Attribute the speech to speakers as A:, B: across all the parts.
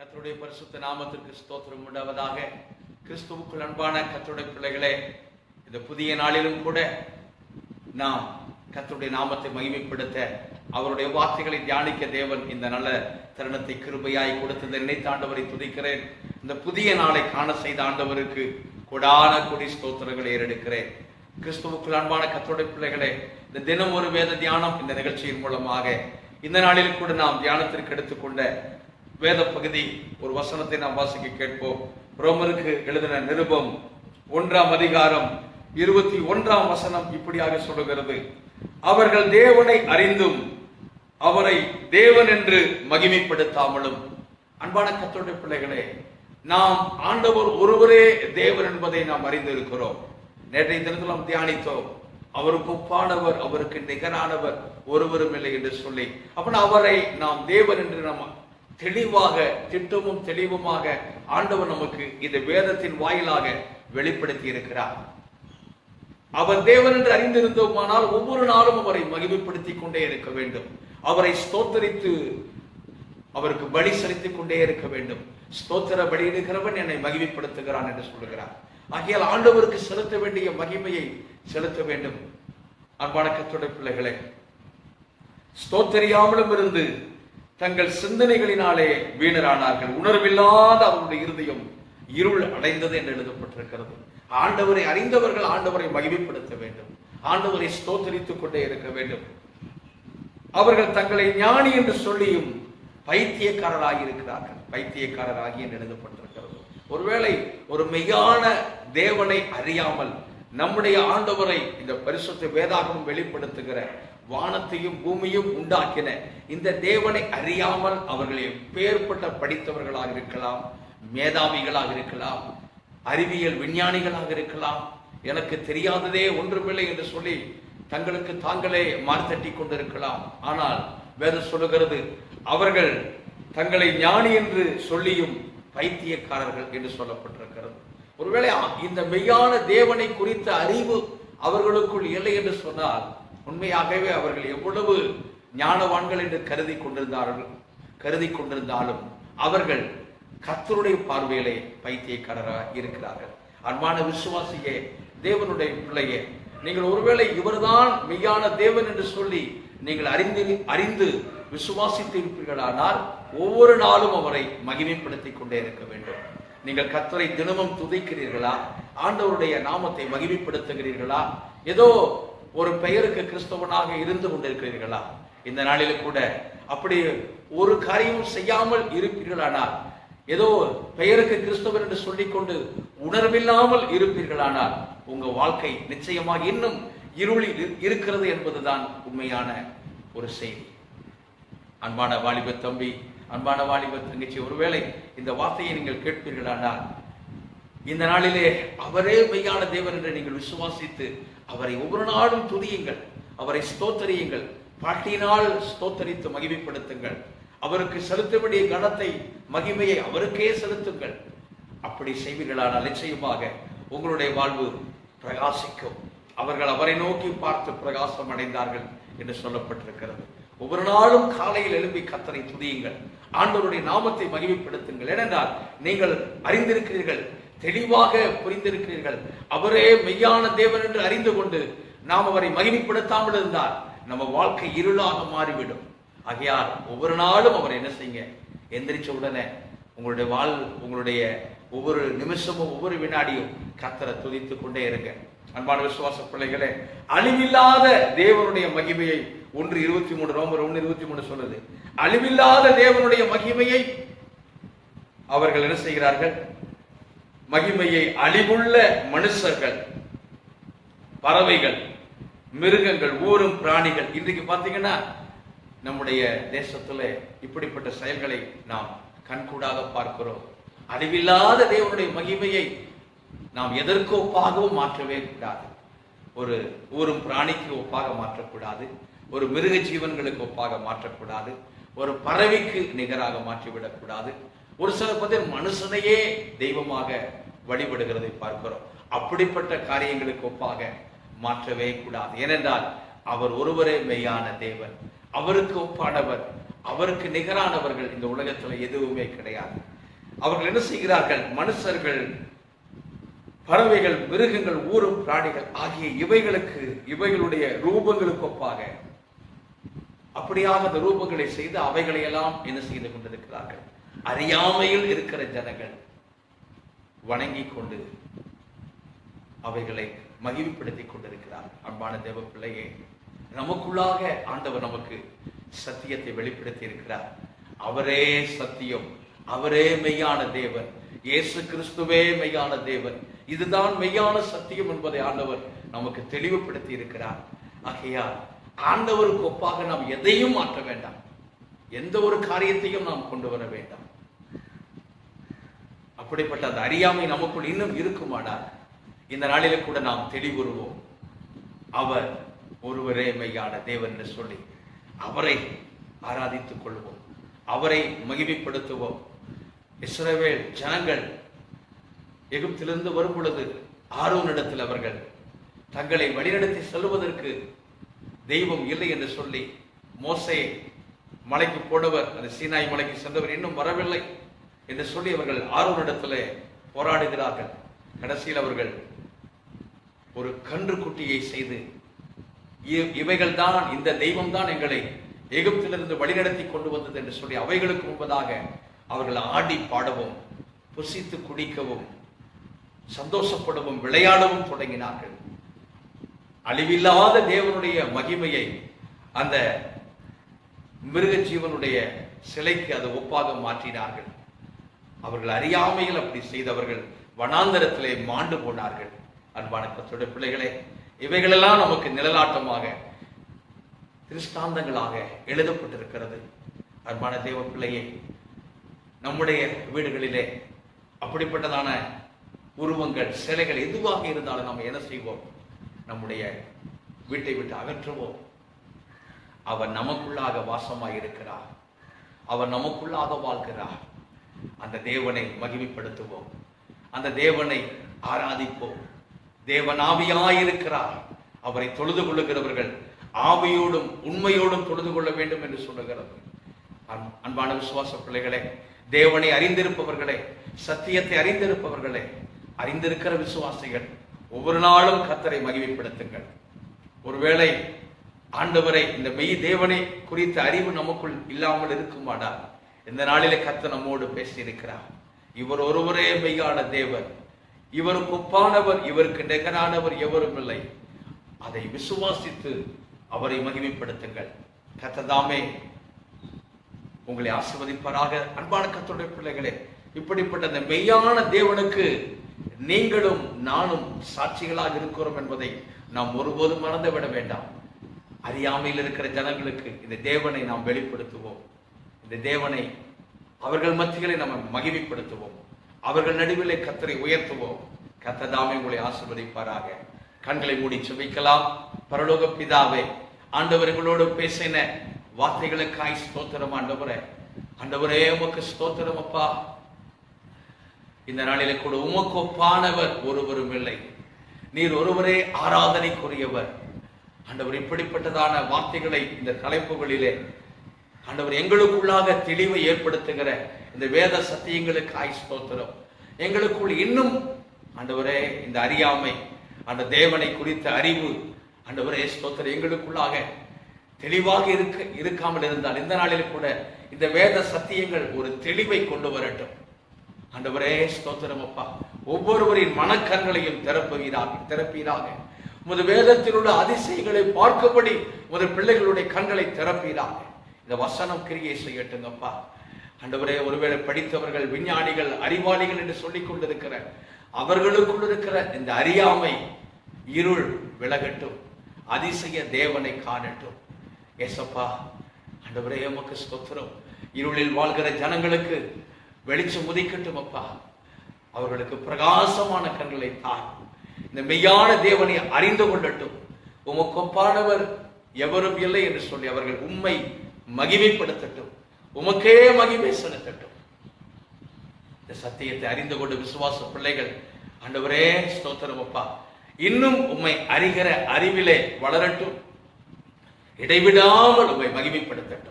A: கத்தருடைய பரிசுத்த நாமத்திற்கு ஸ்தோத்திரம் உண்டாவதாக. கிறிஸ்துவுக்குள் அன்பான கத்தருடைய பிள்ளைகளே இந்த புதிய நாளிலும் கூட நாம் கத்தருடைய நாமத்தை மகிமைப்படுத்த அவருடைய வார்த்தைகளை தியானிக்க தேவன் இந்த நல்ல தருணத்தை கிருபையாய் கொடுத்ததை நினைத்த ஆண்டவரை துதிக்கிறேன். இந்த புதிய நாளை காண செய்த ஆண்டவருக்கு கொடான கொடி ஸ்தோத்திரங்களை ஏறெடுக்கிறேன். கிறிஸ்துவுக்குள் அன்பான கர்த்தருடைய பிள்ளைகளே இந்த தினம் ஒரு வேத தியானம் இந்த நிகழ்ச்சியின் மூலமாக இந்த நாளில் கூட நாம் தியானத்திற்கு எடுத்துக்கொண்ட வேத பகுதி ஒரு வசனத்தை நாம் வாசிக்க கேட்போம். ரோமருக்கு எழுதின நிருபம் ஒன்றாம் அதிகாரம் இருபத்தி ஒன்றாம் வசனம் இப்படியாக சொல்லுகிறது. அவர்கள் தேவனை அறிந்தும் அவரை தேவன் என்று மகிமைப்படுத்தாமலும். அன்பான கத்தோடைய பிள்ளைகளே நாம் ஆண்டவர் ஒருவரே தேவன் என்பதை நாம் அறிந்திருக்கிறோம். நேற்றைய தினத்தில் நாம் தியானித்தோம். அவருக்கு ஒப்பானவர் அவருக்கு நிகரானவர் ஒருவரும் இல்லை என்று சொல்லி அப்ப அவரை நாம் தேவன் என்று நாம் தெளிவாக திட்டமும் தெளிவுமாக ஆண்டவர் நமக்கு இந்த வேதத்தின் வாயிலாக வெளிப்படுத்தி இருக்கிறார் அவர் தேவன் என்று அறிந்திருந்தோமானால் ஒவ்வொரு நாளும் அவரை மகிமைப்படுத்திக் கொண்டே இருக்க வேண்டும். அவரை ஸ்தோத்தரித்து அவருக்கு பலி செலுத்திக் கொண்டே இருக்க வேண்டும். ஸ்தோத்திர பலியிடுகிறவன் என்னை மகிமைப்படுத்துகிறான் என்று சொல்லுகிறார் ஆகையால் ஆண்டவருக்கு செலுத்த வேண்டிய மகிமையை செலுத்த வேண்டும். அன்பான கத்துடைய பிள்ளைகளே ஸ்தோத்தரியாமலும் இருந்து தங்கள் சிந்தனைகளினாலே வீணரானார்கள். உணர்வில்லாத அவருடைய இருதயம் இருள் அடைந்தது என்று எழுதப்பட்டிருக்கிறது. ஆண்டவரை அறிந்தவர்கள் ஆண்டவரை மகிமைப்படுத்த வேண்டும். ஆண்டவரை ஸ்தோத்தரித்துக் கொண்டே இருக்க வேண்டும். அவர்கள் தங்களை ஞானி என்று சொல்லியும் பைத்தியக்காரராகி இருக்கிறார்கள். பைத்தியக்காரராகி என்று எழுதப்பட்டிருக்கிறது. ஒருவேளை ஒரு மெய்யான தேவனை அறியாமல் நம்முடைய ஆண்டவரை இந்த பரிசுத்த வேதாகம் வெளிப்படுத்துகிற வானத்தையும் பூமியும் உண்டாக்கின இந்த தேவனை அறியாமல் அவர்களை பேர்பட்ட படித்தவர்களாக இருக்கலாம் மேதாவிகளாக இருக்கலாம் அறிவியல் விஞ்ஞானிகளாக இருக்கலாம். எனக்கு தெரியாததே ஒன்றுமில்லை என்று சொல்லி தங்களுக்கு தாங்களே மார்த்தட்டி கொண்டிருக்கலாம். ஆனால் வேதம் சொல்லுகிறது அவர்கள் தங்களை ஞானி என்று சொல்லியும் பைத்தியக்காரர்கள் என்று சொல்லப்பட்டிருக்கிறது. ஒருவேளை இந்த மெய்யான தேவனை குறித்த அறிவு அவர்களுக்குள் இல்லை என்று சொன்னால் உண்மையாகவே அவர்கள் எவ்வளவு ஞானவான்கள் என்று கருதி கொண்டிருந்தார்கள் கருதி கொண்டிருந்தாலும் அவர்கள் கத்தருடைய பார்வையிலே பைத்தியக்காரராக இருக்கிறார்கள். அன்பான விசுவாசியே தேவனுடைய பிள்ளையே நீங்கள் ஒருவேளை இவர்தான் மெய்யான தேவன் என்று சொல்லி நீங்கள் அறிந்து அறிந்து விசுவாசித்திருப்பீர்களானால் ஒவ்வொரு நாளும் அவரை மகிமைப்படுத்திக் கொண்டே இருக்க வேண்டும். நீங்கள் கத்தரை தினமும் துதிக்கிறீர்களா? ஆண்டவருடைய நாமத்தை மகிமைப்படுத்துகிறீர்களா? ஏதோ ஒரு பெயருக்கு கிறிஸ்தவனாக இருந்து கொண்டிருக்கிறீர்களா? இந்த நாளில் கூட அப்படி ஒரு காரியமும் செய்யாமல் இருப்பீர்களானால் ஏதோ பெயருக்கு கிறிஸ்தவர் என்று சொல்லிக்கொண்டு உணர்வில்லாமல் இருப்பீர்களானால் உங்க வாழ்க்கை நிச்சயமாக இன்னும் இருளில் இருக்கிறது என்பதுதான் உண்மையான ஒரு செய்தி. அன்பான வாலிப தம்பி அன்பான வாலிப தங்கச்சி ஒருவேளை இந்த வார்த்தையை நீங்கள் கேட்பீர்களானால் இந்த நாளிலே அவரே மெய்யான தேவன் என்று நீங்கள் விசுவாசித்து அவரை ஒவ்வொரு நாளும் துதியுங்கள் அவரை ஸ்தோத்தரியுங்கள் பாட்டினால் ஸ்தோத்தரித்து மகிமைப்படுத்துங்கள் அவருக்கு செலுத்த வேண்டிய கணத்தை மகிமையை அவருக்கே செலுத்துங்கள். அப்படி செய்வீர்களானால் நிச்சயமாக உங்களுடைய வாழ்வு பிரகாசிக்கும். அவர்கள் அவரை நோக்கி பார்த்து பிரகாசம் அடைந்தார்கள் என்று சொல்லப்பட்டிருக்கிறது. ஒவ்வொரு நாளும் காலையில் எழுப்பி கத்தரை துதியுங்கள். ஆண்டவருடைய நாமத்தை மகிமைப்படுத்துங்கள். ஏனென்றால் நீங்கள் அறிந்திருக்கிறீர்கள் தெளிவாக புரிந்திருக்கிறீர்கள். அவரே மெய்யான தேவன் என்று அறிந்து கொண்டு நாம் அவரை மகிமைப்படுத்தாமல் இருந்தால் நம்ம வாழ்க்கை இருளாக மாறிவிடும். ஆகையால் ஒவ்வொரு நாளும் அவர் என்ன செய்யுங்க? எந்திரிச்ச உடனே உங்களுடைய வாழ் உங்களுடைய ஒவ்வொரு நிமிஷமும் ஒவ்வொரு வினாடியும் கத்தரை துதித்துக் கொண்டே இருங்க. அன்பான விசுவாச பிள்ளைகளே அழிவில்லாத தேவனுடைய மகிமையை ஒன்று இருபத்தி மூணு ரோமர் ஒன்று இருபத்தி மூணு சொல்லுது அழிவில்லாத தேவனுடைய மகிமையை அவர்கள் என்ன செய்கிறார்கள்? மகிமையை அழிவுள்ள மனுஷர்கள் பறவைகள் மிருகங்கள் ஊரும் பிராணிகள் இன்றைக்கு பார்த்தீங்கன்னா நம்முடைய தேசத்துல இப்படிப்பட்ட செயல்களை நாம் கண்கூடாக பார்க்கிறோம். அழிவில்லாத தேவனுடைய மகிமையை நாம் எதற்கு ஒப்பாகவும் மாற்றவே கூடாது. ஒரு ஊரும் பிராணிக்கு ஒப்பாக மாற்றக்கூடாது. ஒரு மிருக ஜீவன்களுக்கு ஒப்பாக மாற்றக்கூடாது. ஒரு பறவைக்கு நிகராக மாற்றிவிடக்கூடாது. ஒரு சில பேர் மனுஷனையே தெய்வமாக வழிபடுகிறதை பார்க்கிறோம். அப்படிப்பட்ட காரியங்களுக்கு ஒப்பாக மாற்றவே கூடாது. ஏனென்றால் அவர் ஒருவரே மெய்யான தேவன். அவருக்கு ஒப்பானவர் அவருக்கு நிகரானவர்கள் இந்த உலகத்தில் எதுவுமே கிடையாது. அவர்கள் என்ன செய்கிறார்கள்? மனுஷர்கள் பறவைகள் மிருகங்கள் ஊரும் பிராணிகள் ஆகிய இவைகளுக்கு இவைகளுடைய ரூபங்களுக்கு ஒப்பாக அப்படியாக அந்த ரூபங்களை செய்து அவைகளை எல்லாம் என்ன செய்து கொண்டிருக்கிறார்கள்? அறியாமையில் இருக்கிற ஜனங்கள் வணங்கி கொண்டு அவைகளை மகிழ்ப்படுத்திக் கொண்டிருக்கிறார். அன்பான தேவ பிள்ளையே நமக்குள்ளாக ஆண்டவர் நமக்கு சத்தியத்தை வெளிப்படுத்தி இருக்கிறார். அவரே சத்தியம் அவரே மெய்யான தேவன் இயேசு கிறிஸ்துவே மெய்யான தேவன். இதுதான் மெய்யான சத்தியம் என்பதை ஆண்டவர் நமக்கு தெளிவுபடுத்தி இருக்கிறார். ஆகையால் ஆண்டவருக்கு ஒப்பாக நாம் எதையும் மாற்ற வேண்டாம். எந்த ஒரு காரியத்தையும் நாம் கொண்டு வர வேண்டாம். அப்படிப்பட்ட அந்த அறியாமை நமக்குள் இன்னும் இருக்குமாடா? இந்த நாளில கூட நாம் தெளிவுறுவோம். அவர் ஒருவரே மெய்யான தேவன் என்று சொல்லி அவரை ஆராதித்துக் கொள்வோம். அவரை மகிமைப்படுத்துவோம். இஸ்ரவேல் ஜனங்கள் எகிப்திலிருந்து வரும் பொழுது ஆரோனிடத்தில் அவர்கள் தங்களை வழிநடத்தி செல்வதற்கு தெய்வம் இல்லை என்று சொல்லி மோசை மலைக்கு போனவர் அந்த சீனாய் மலைக்கு சென்றவர் இன்னும் வரவில்லை என்று சொல்லி அவர்கள் ஆர்வரிடத்தில் போராடுகிறார்கள். கடைசியில் அவர்கள் ஒரு கன்று குட்டியை செய்து இ- இவைகள் தான் இந்த தெய்வம் தான் எங்களை எகிப்திலிருந்து வழிநடத்தி கொண்டு வந்தது என்று சொல்லி அவைகளுக்கு முன்பதாக அவர்கள் ஆடி பாடவும் புசித்து குடிக்கவும் சந்தோஷப்படவும் விளையாடவும் தொடங்கினார்கள். அழிவில்லாத தேவனுடைய மகிமையை அந்த மிருக ஜீவனுடைய சிலைக்கு அதை ஒப்பாக மாற்றினார்கள். அவர்கள் அறியாமையில் அப்படி செய்தவர்கள் வனாந்தரத்திலே மாண்டு போனார்கள். அன்பான கத்தோட பிள்ளைகளே இவைகளெல்லாம் நமக்கு நிழலாட்டமாக திருஷ்டாந்தங்களாக எழுதப்பட்டிருக்கிறது. அன்பான தேவ பிள்ளையே நம்முடைய வீடுகளிலே அப்படிப்பட்டதான உருவங்கள் சிலைகள் எதுவாக இருந்தாலும் நாம் என்ன செய்வோம்? நம்முடைய வீட்டை விட்டு அகற்றுவோம் அவர் நமக்குள்ளாக வாசமாக இருக்கிறார் அவர் நமக்குள்ளாக வாழ்கிறார். அந்த தேவனை மகிமைப்படுத்துவோம். அந்த தேவனை ஆராதிப்போம். தேவனாவியாயிருக்கிறார். அவரை தொழுது கொள்ளுகிறவர்கள் ஆவியோடும் உண்மையோடும் தொழுது கொள்ள வேண்டும் என்று சொல்லுகிறது. அன்பான விசுவாச பிள்ளைகளே தேவனை அறிந்திருப்பவர்களே சத்தியத்தை அறிந்திருப்பவர்களே அறிந்திருக்கிற விசுவாசிகள் ஒவ்வொரு நாளும் கத்தரை மகிமைப்படுத்துங்கள். ஒருவேளை ஆண்டவரை இந்த மெய் தேவனை குறித்த அறிவு நமக்குள் இல்லாமல் இருக்குமாடா? இந்த நாளிலே கத்த நம்மோடு பேசியிருக்கிறார். இவர் ஒருவரே மெய்யான தேவர் இவருக்கு ஒப்பானவர் இவருக்கு நிகரானவர் எவரும் இல்லை. அதை விசுவாசித்து அவரை மகிமைப்படுத்துங்கள். கத்ததாமே உங்களை ஆசிர்வதிப்பாராக. அன்பான கத்தோடைய பிள்ளைகளே இப்படிப்பட்ட அந்த மெய்யான தேவனுக்கு நீங்களும் நானும் சாட்சிகளாக இருக்கிறோம் என்பதை நாம் ஒருபோதும் மறந்து விட வேண்டாம். அறியாமையில் இருக்கிற ஜனங்களுக்கு இந்த தேவனை நாம் வெளிப்படுத்துவோம். இந்த தேவனை அவர்கள் மத்தியிலே நம்ம மகிமைப்படுத்துவோம். அவர்கள் நடுவிலே கத்தரை உயர்த்துவோம். கத்ததாமே உங்களை ஆசிர்வதிப்பாராக. கண்களை மூடி சுமைக்கலாம் பரலோக பிதாவே ஆண்டவர்களோடு பேசின வார்த்தைகளுக்காய் ஸ்தோத்திரம் ஆண்டவரே. ஆண்டவரே உமக்கு ஸ்தோத்திரம் அப்பா. இந்த நாளிலே கூட உமக்கு ஒப்பானவர் ஒருவரும் இல்லை. நீர் ஒருவரே ஆராதனைக்குரியவர். ஆண்டவர் இப்படிப்பட்டதான வார்த்தைகளை இந்த தலைப்புகளிலே ஆண்டவர் எங்களுக்குள்ளாக தெளிவை ஏற்படுத்துகிற இந்த வேத சத்தியங்களுக்கு ஆயிஸ்தோத்திரம் எங்களுக்குள் இன்னும் ஆண்டவரே இந்த அறியாமை அந்த தேவனை குறித்த அறிவு ஆண்டவரே ஸ்தோத்திரம் எங்களுக்குள்ளாக தெளிவாக இருக்க இருக்காமல் இருந்தால் இந்த நாளில் கூட இந்த வேத சத்தியங்கள் ஒரு தெளிவை கொண்டு வரட்டும். ஆண்டவரே ஸ்தோத்திரம் அப்பா. ஒவ்வொருவரின் மனக்கண்களையும் திறப்புகிறார் திறப்பீராக. உமது வேதத்தில் உள்ள அதிசயங்களை பார்க்கும்படி உமது பிள்ளைகளுடைய கண்களை திறப்பீராக. இந்த வசனம் கிரியை செய்யட்டுங்கப்பா ஆண்டவரே ஒருவேளை படித்தவர்கள் விஞ்ஞானிகள் அறிவாளிகள் என்று சொல்லிக் கொண்டிருக்கிற அவர்களுக்குள் இருக்கிற இந்த அறியாமை இருள் விலகட்டும். அதிசய தேவனை காணட்டும். ஏசப்பா ஆண்டவரே எமக்கு ஸ்தோத்திரம். இருளில் வாழ்கிற ஜனங்களுக்கு வெளிச்சம் உதிக்கட்டும் அப்பா. அவர்களுக்கு பிரகாசமான கண்களை தார் இந்த மெய்யான தேவனை அறிந்து கொள்ளட்டும். உமக்கு ஒப்பானவர் எவரும் இல்லை என்று சொல்லி அவர்கள் உண்மை மகிமைப்படுத்தட்டும். உமக்கே மகிமை செலுத்தட்டும். இந்த சத்தியத்தை அறிந்து கொண்டு விசுவாச பிள்ளைகள் ஆண்டவரே ஸ்தோத்திரம் அப்பா. இன்னும் உம்மை அறிகிற அறிவிலே வளரட்டும். இடைவிடாமல் உம்மை மகிமைப்படுத்தட்டும்.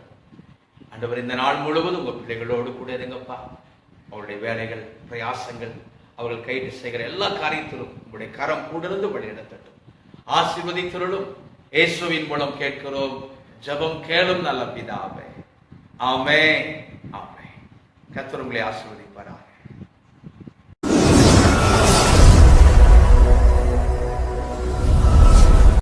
A: ஆண்டவர் இந்த நாள் முழுவதும் உங்கள் பிள்ளைகளோடு கூட இருங்கப்பா. அவருடைய வேலைகள் பிரயாசங்கள் அவர்கள் கைது செய்கிற எல்லா காரியத்திலும் உங்களுடைய கரம் கூடிருந்து வழிநடத்தட்டும். ஆசிர்வதித்திருளும். இயேசுவின் மூலம் கேட்கிறோம். ஜெபம் கேளும் நல்ல பிதாவே. ஆமே ஆமே கர்த்தர் உங்களை ஆசீர்வதிப்பாராக.